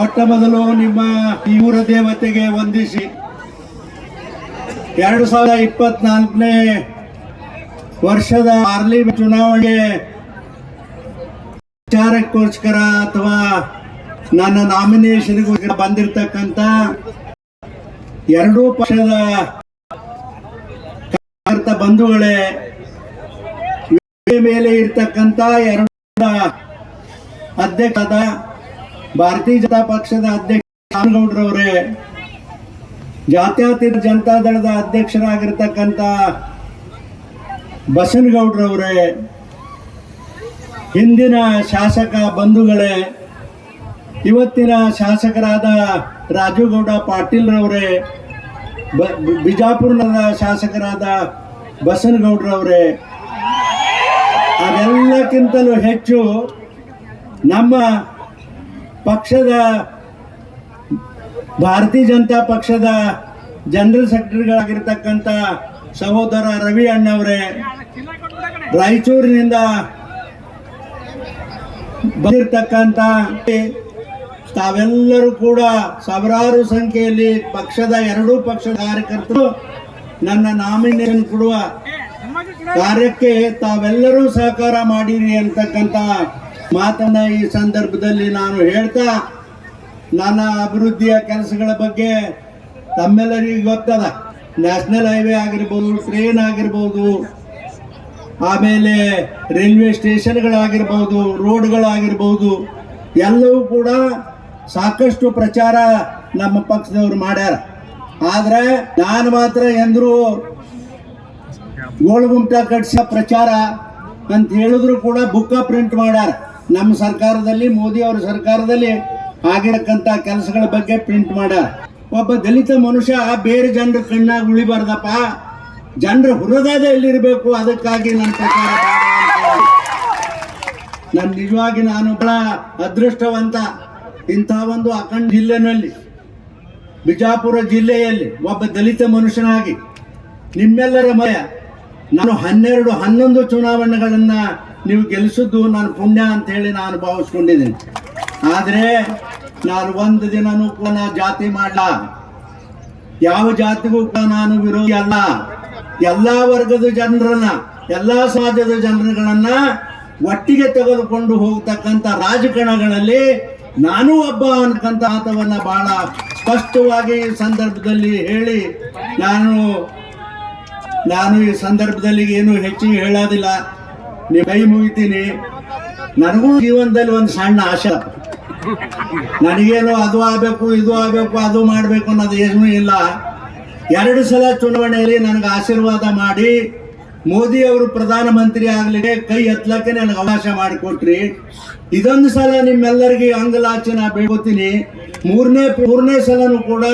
ಮೊಟ್ಟ ಮೊದಲು ನಿಮ್ಮ ಊರ ದೇವತೆಗೆ ವಂದಿಸಿ ಎರಡು ಸಾವಿರದ ಇಪ್ಪತ್ನಾಲ್ಕನೇ ವರ್ಷದ ಪಾರ್ಲಿಮೆಂಟ್ ಚುನಾವಣೆ ವಿಚಾರಕ್ಕೋಸ್ಕರ ಅಥವಾ ನನ್ನ ನಾಮಿನೇಷನ್ಗೋಸ್ಕರ ಬಂದಿರತಕ್ಕಂತ ಎರಡೂ ಪಕ್ಷದ ಬಂಧುಗಳೇ ಮೇಲೆ ಇರ್ತಕ್ಕಂತ ಎರಡು ಅಧ್ಯಕ್ಷರಾದ ಭಾರತೀಯ ಜನತಾ ಪಕ್ಷದ ಅಧ್ಯಕ್ಷ ರಾಮಗೌಡ್ರವರೇ, ಜಾತ್ಯತೀತ ಜನತಾದಳದ ಅಧ್ಯಕ್ಷರಾಗಿರ್ತಕ್ಕಂಥ ಬಸನಗೌಡ್ರವರೇ, ಹಿಂದಿನ ಶಾಸಕ ಬಂಧುಗಳೇ, ಇವತ್ತಿನ ಶಾಸಕರಾದ ರಾಜುಗೌಡ ಪಾಟೀಲ್ರವರೇ, ಬ, ಬಿಜಾಪುರದ ಶಾಸಕರಾದ ಬಸನಗೌಡ್ರವರೇ, ಅದೆಲ್ಲಕ್ಕಿಂತಲೂ ಹೆಚ್ಚು ನಮ್ಮ ಪಕ್ಷದ, ಭಾರತೀಯ ಜನತಾ ಪಕ್ಷದ ಜನರಲ್ ಸೆಕ್ರೆಟರಿಗಳಾಗಿರ್ತಕ್ಕಂಥ ಸಹೋದರ ರವಿ ಅಣ್ಣವರೇ, ರಾಯಚೂರಿನಿಂದ ಬಂದಿರತಕ್ಕಂಥ ತಾವೆಲ್ಲರೂ ಕೂಡ ಸಾವಿರಾರು ಸಂಖ್ಯೆಯಲ್ಲಿ ಪಕ್ಷದ ಎರಡೂ ಪಕ್ಷದ ಕಾರ್ಯಕರ್ತರು ನನ್ನ ನಾಮಿನೇಷನ್ ಕೊಡುವ ಕಾರ್ಯಕ್ಕೆ ತಾವೆಲ್ಲರೂ ಸಹಕಾರ ಮಾಡಿರಿ ಅಂತಕ್ಕಂಥ ಮಾತನ್ನ ಈ ಸಂದರ್ಭದಲ್ಲಿ ನಾನು ಹೇಳ್ತಾ, ನನ್ನ ಅಭಿವೃದ್ಧಿಯ ಕೆಲಸಗಳ ಬಗ್ಗೆ ತಮ್ಮೆಲ್ಲರಿಗೂ ಗೊತ್ತದ ನ್ಯಾಷನಲ್ ಹೈವೇ ಆಗಿರ್ಬೋದು, ಟ್ರೈನ್ ಆಗಿರ್ಬೋದು, ಆಮೇಲೆ ರೈಲ್ವೆ ಸ್ಟೇಷನ್ಗಳಾಗಿರ್ಬೋದು, ರೋಡ್ಗಳಾಗಿರ್ಬೋದು, ಎಲ್ಲವೂ ಕೂಡ ಸಾಕಷ್ಟು ಪ್ರಚಾರ ನಮ್ಮ ಪಕ್ಷದವ್ರು ಮಾಡ್ಯಾರ. ಆದರೆ ನಾನು ಮಾತ್ರ ಎಂದ್ರು ಗೋಳಗುಂಟ ಕಟ್ಸ ಪ್ರಚಾರ ಅಂತ ಹೇಳಿದ್ರು ಕೂಡ ಬುಕ್ಕ ಪ್ರಿಂಟ್ ಮಾಡ್ಯಾರ. ನಮ್ಮ ಸರ್ಕಾರದಲ್ಲಿ, ಮೋದಿ ಅವರ ಸರ್ಕಾರದಲ್ಲಿ ಆಗಿರಕ್ಕಂಥ ಕೆಲಸಗಳ ಬಗ್ಗೆ ಪ್ರಿಂಟ್ ಮಾಡ. ಒಬ್ಬ ದಲಿತ ಮನುಷ್ಯ ಬೇರೆ ಜನರ ಕಣ್ಣಾಗ ಉಳಿಬಾರ್ದಪ್ಪ. ಜನರ ಹೃದಯದ ಎಲ್ಲಿರಬೇಕು? ಅದಕ್ಕಾಗಿ ನನ್ನ ಪ್ರಕಾರ ನಾನು ನಿಜವಾಗಿ ನಾನು ಬಹಳ ಅದೃಷ್ಟವಂತ ಇಂಥ ಒಂದು ಅಖಂಡ ಜಿಲ್ಲೆನಲ್ಲಿ, ಬಿಜಾಪುರ ಜಿಲ್ಲೆಯಲ್ಲಿ ಒಬ್ಬ ದಲಿತ ಮನುಷ್ಯನಾಗಿ ನಿಮ್ಮೆಲ್ಲರ ಮಯ ನಾನು ಹನ್ನೆರಡು, ಹನ್ನೊಂದು ಚುನಾವಣೆಗಳನ್ನ ನೀವು ಗೆಲ್ಲಿಸಿದ್ದು ನಾನು ಪುಣ್ಯ ಅಂತ ಹೇಳಿ ನಾನು ಭಾವಿಸ್ಕೊಂಡಿದ್ದೀನಿ. ಆದರೆ ನಾನು ಒಂದು ದಿನನೂ ಕೂಡ ಜಾತಿ ಮಾಡಲ್ಲ ಯಾವ ಜಾತಿಗೂ ಕೂಡ ನಾನು ವಿರೋಧಿ ಅಲ್ಲ. ಎಲ್ಲ ವರ್ಗದ ಜನರನ್ನ, ಎಲ್ಲ ಸಮಾಜದ ಜನರುಗಳನ್ನ ಒಟ್ಟಿಗೆ ತೆಗೆದುಕೊಂಡು ಹೋಗ್ತಕ್ಕಂಥ ರಾಜಕಾರಣಗಳಲ್ಲಿ ನಾನು ಒಬ್ಬ ಅನ್ಕಂತ ಆತವನ್ನು ಬಹಳ ಸ್ಪಷ್ಟವಾಗಿ ಈ ಸಂದರ್ಭದಲ್ಲಿ ಹೇಳಿ ನಾನು ನಾನು ಈ ಸಂದರ್ಭದಲ್ಲಿ ಏನು ಹೆಚ್ಚಿಗೆ ಹೇಳೋದಿಲ್ಲ. ನೀವು ಕೈ ಮುಗಿತೀನಿ. ನನಗೂ ಜೀವನದಲ್ಲಿ ಒಂದು ಸಣ್ಣ ಆಶೆ. ನನಗೇನು ಅದು ಆಗಬೇಕು, ಇದು ಆಗಬೇಕು, ಅದು ಮಾಡಬೇಕು ಅನ್ನೋದು ಏನೂ ಇಲ್ಲ. ಎರಡು ಸಲ ಚುನಾವಣೆಯಲ್ಲಿ ನನಗೆ ಆಶೀರ್ವಾದ ಮಾಡಿ ಮೋದಿ ಅವರು ಪ್ರಧಾನಮಂತ್ರಿ ಆಗಲಿಕ್ಕೆ ಕೈ ಎತ್ತಲಕ್ಕೆ ನನಗೆ ಅವಕಾಶ ಮಾಡಿಕೊಟ್ರಿ. ಇದೊಂದು ಸಲ ನಿಮ್ಮೆಲ್ಲರಿಗೆ ಅಂಗಲಾಚನ ಬೇಡ್ಕೋತೀನಿ ಮೂರನೇ ಮೂರನೇ ಸಲನೂ ಕೂಡ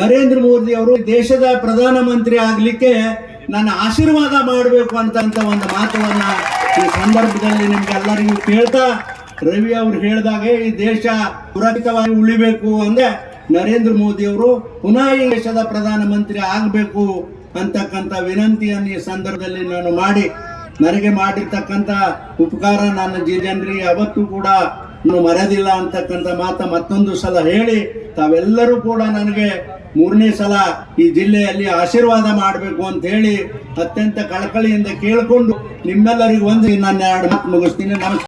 ನರೇಂದ್ರ ಮೋದಿ ಅವರು ದೇಶದ ಪ್ರಧಾನಮಂತ್ರಿ ಆಗ್ಲಿಕ್ಕೆ ನನ್ನ ಆಶೀರ್ವಾದ ಮಾಡಬೇಕು ಅಂತ ಒಂದು ಮಾತವನ್ನ ಈ ಸಂದರ್ಭದಲ್ಲಿ ನಿಮ್ಗೆಲ್ಲರಿಗೂ ಕೇಳ್ತಾ ರವಿ ಅವರು ಹೇಳಿದಾಗೆ ಈ ದೇಶ ಸುರಕ್ಷಿತವಾಗಿ ಉಳಿಬೇಕು ಅಂದ್ರೆ ನರೇಂದ್ರ ಮೋದಿ ಅವರು ಪುನಃ ಈ ದೇಶದ ಪ್ರಧಾನಮಂತ್ರಿ ಆಗಬೇಕು ಅಂತಕ್ಕಂಥ ವಿನಂತಿಯನ್ನು ಈ ಸಂದರ್ಭದಲ್ಲಿ ನಾನು ಮಾಡಿ, ನನಗೆ ಮಾಡಿರ್ತಕ್ಕಂಥ ಉಪಕಾರ ನನ್ನ ಜನರಿಗೆ ಅವತ್ತು ಕೂಡ ಮರೆದಿಲ್ಲ ಅಂತಕ್ಕಂಥ ಮಾತ ಮತ್ತೊಂದು ಸಲ ಹೇಳಿ, ತಾವೆಲ್ಲರೂ ಕೂಡ ನನಗೆ ಮೂರನೇ ಸಲ ಈ ಜಿಲ್ಲೆಯಲ್ಲಿ ಆಶೀರ್ವಾದ ಮಾಡಬೇಕು ಅಂತ ಹೇಳಿ ಅತ್ಯಂತ ಕಳಕಳಿಯಿಂದ ಕೇಳಿಕೊಂಡು ನಿಮ್ಮೆಲ್ಲರಿಗೂ ಒಂದು ನನ್ನ ಎರಡು ಮಾತು ಮುಗಿಸ್ತೀನಿ. ನಮಸ್ಕಾರ.